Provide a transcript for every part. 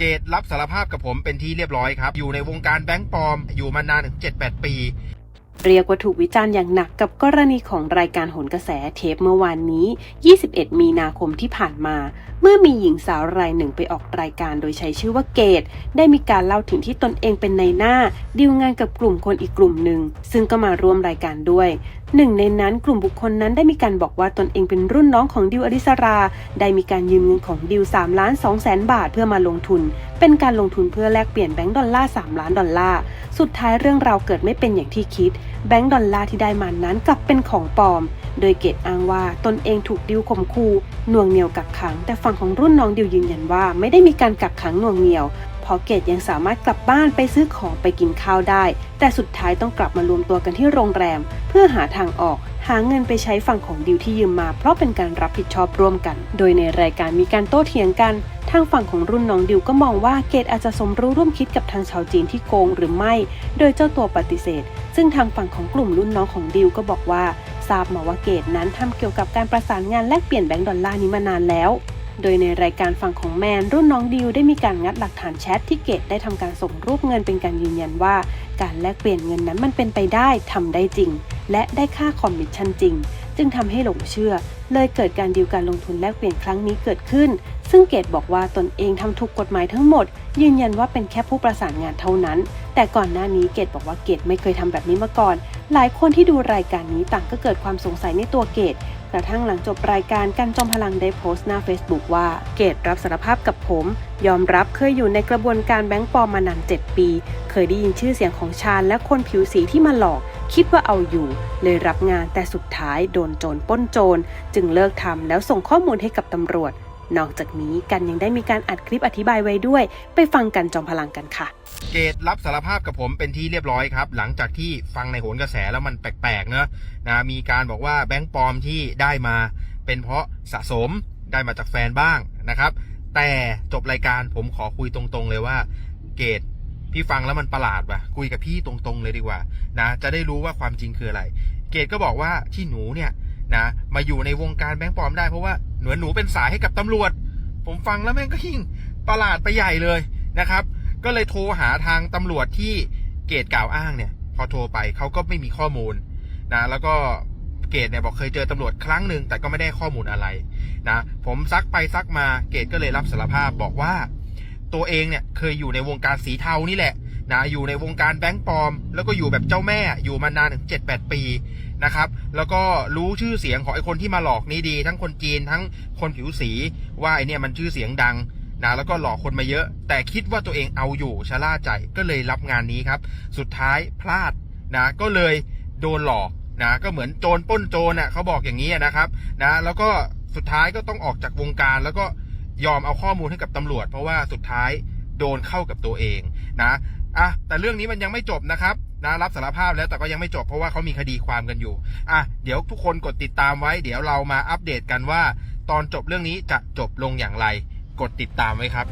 เกตรับสารภาพกับผมเป็นที่เรียบร้อยครับ อยู่ในวงการแบงก์ปลอม อยู่มานานถึง 7-8 ปี เรียกว่าถูกวิจารณ์อย่างหนักกับกรณีของรายการโหนกระแสเทปเมื่อวานนี้ 21 มีนาคมที่ผ่านมาเมื่อมีหญิงสาวรายหนึ่งไปออกรายการโดยใช้ชื่อว่าเกต ได้มีการเล่าถึงที่ตนเองเป็นในหน้าดีลงานกับกลุ่มคนอีกกลุ่มหนึ่ง ซึ่งก็มาร่วมรายการด้วย หนึ่งในนั้นกลุ่มบุคคลนั้นได้มีการบอกว่าตนเองเป็นรุ่นน้องของดิวอริสรา ได้มีการยืมเงินของดิว3ล้าน2แสนบาทเพื่อมาลงทุน เป็นการลงทุนเพื่อแลกเปลี่ยนแบงก์ดอลลาร์3ล้านดอลลาร์ สุดท้ายเรื่องราวเกิดไม่เป็นอย่างที่คิด แบงก์ดอลลาร์ที่ได้มานั้นกลับเป็นของปลอม โดยเกตอ้างว่าตนเองถูกดิวข่มขู่น่วงเหนียวกักขังแต่ฝังของรุ่นน้องดิวยืนยันว่าไม่ได้มีการกักขังหน่วงเหนียวเพราะเกตยังสามารถกลับบ้านไปซื้อของไปกินข้าวได้ แต่สุดท้ายต้องกลับมารวมตัวกันที่โรงแรม เพื่อหาทางออก หาเงินไปใช้ฝั่งของดิวที่ยืมมา เพราะเป็นการรับผิดชอบร่วมกัน โดยในรายการมีการโต้เถียงกันทางฝั่งของรุ่นน้องดิวก็มองว่าเกตอาจจะสมรู้ร่วมคิดกับทางชาวจีนที่โกงหรือไม่ โดยเจ้าตัวปฏิเสธ ซึ่งทางฝั่งของกลุ่มรุ่นน้องของดิวก็บอกว่าทราบมาว่าเกตนั้นทำเกี่ยวกับการประสานงานแลกเปลี่ยนแบงก์ดอลลาร์นี้มานานแล้ว โดยในรายการฝั่งของแมน รุ่นน้องดิวได้มีการงัดหลักฐานแชทที่เกตได้ทำการส่งรูปเงินเป็นการยืนยันว่า การแลกเปลี่ยนเงินนั้นมันเป็นไปได้ทำได้จริง และได้ค่าคอมมิชชั่นจริง จึงทำให้หลงเชื่อ เลยเกิดการดีลการลงทุนแลกเปลี่ยนครั้งนี้เกิดขึ้น ซึ่งเกตบอกว่าตนเองทำถูกกฎหมายทั้งหมด ยืนยันว่าเป็นแค่ผู้ประสานงานเท่านั้น แต่ก่อนหน้านี้เกตบอกว่าเกตไม่เคยทำแบบนี้มาก่อน หลายคนที่ดูรายการนี้ต่างก็เกิดความสงสัยในตัวเกตกระทั่งหลังจบรายการกันจอมพลังได้โพสต์หน้า Facebook ว่าเกตรับสารภาพกับผม ยอมรับเคยอยู่ในกระบวนการแบงก์ปลอมมานาน 7 ปี เคยได้ยินชื่อเสียงของชาญและคนผิวสีที่มาหลอก คิดว่าเอาอยู่ เลยรับงานแต่สุดท้ายโดนโจรป้นโจร จึงเลิกทำแล้วส่งข้อมูลให้กับตำรวจ นอกจากนี้กันยังได้มีการอัดคลิปอธิบายไว้ด้วย ไปฟังกันจอมพลังกันค่ะ เกตรับสารภาพกับผมเป็นที่เรียบร้อยครับ หลังจากที่ฟังในโหนกระแสแล้วมันแปลกๆเนอะนะมีการบอกว่าแบงก์ปลอมที่ได้มา เป็นเพราะสะสมได้มาจากแฟนบ้างนะครับ แต่จบรายการผมขอคุยตรงๆเลยว่า เกตพี่ฟังแล้วมันประหลาดว่ะคุยกับพี่ตรงๆเลยดีกว่า นะ จะได้รู้ว่าความจริงคืออะไร เกตก็บอกว่าที่หนูเนี่ยนะมาอยู่ในวงการแบงก์ปลอมได้เพราะว่า เหนือหนูเป็นสายให้กับตำรวจ ผมฟังแล้วแม่งก็ยิ่งประหลาดไปใหญ่เลยนะครับ ก็เลยโทรหาทางตำรวจที่เกตกล่าวอ้างเนี่ย พอโทรไปเขาก็ไม่มีข้อมูลนะแล้วก็เกตเนี่ยบอกเคยเจอตำรวจครั้งหนึ่งแต่ก็ไม่ได้ข้อมูลอะไรนะผมซักไปซักมาเกตก็เลยรับสารภาพบอกว่า ตัวเองเนี่ยเคยอยู่ในวงการสีเทานี่แหละนะอยู่ในวงการแบงก์ปลอม แล้วก็อยู่แบบเจ้าแม่อยู่มานานถึง7-8ปี นะครับ แล้วก็รู้ชื่อเสียงของไอ้คนที่มาหลอกนี้ดี ทั้งคนจีนทั้งคนผิวสีว่าไอ้นี่มันชื่อเสียงดังนะแล้วก็หลอกคนมาเยอะ แต่คิดว่าตัวเองเอาอยู่ชะล่าใจก็เลยรับงานนี้ครับ สุดท้ายพลาดนะก็เลยโดนหลอกนะก็เหมือนโจรป้นโจรน่ะเขาบอกอย่างนี้นะครับนะแล้วก็สุดท้ายก็ต้องออกจากวงการ แล้วก็ยอมเอาข้อมูลให้กับตำรวจ เพราะว่าสุดท้ายโดนเข้ากับตัวเองนะอะแต่เรื่องนี้มันยังไม่จบนะครับ นะรับสารภาพแล้วแต่ก็ยังไม่จบเพราะว่าเขามีคดีความกันอยู่ อะ เดี๋ยวทุกคนกดติดตามไว้ เดี๋ยวเรามาอัปเดตกันว่า ตอนจบเรื่องนี้จะจบลงอย่างไร กดติดตามไว้ครับ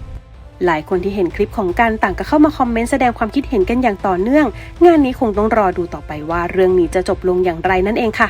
หลายคนที่เห็นคลิปของการต่างก็เข้ามาคอมเมนต์แสดงความคิดเห็นกันอย่างต่อเนื่อง งานนี้คงต้องรอดูต่อไปว่าเรื่องนี้จะจบลงอย่างไรนั่นเองค่ะ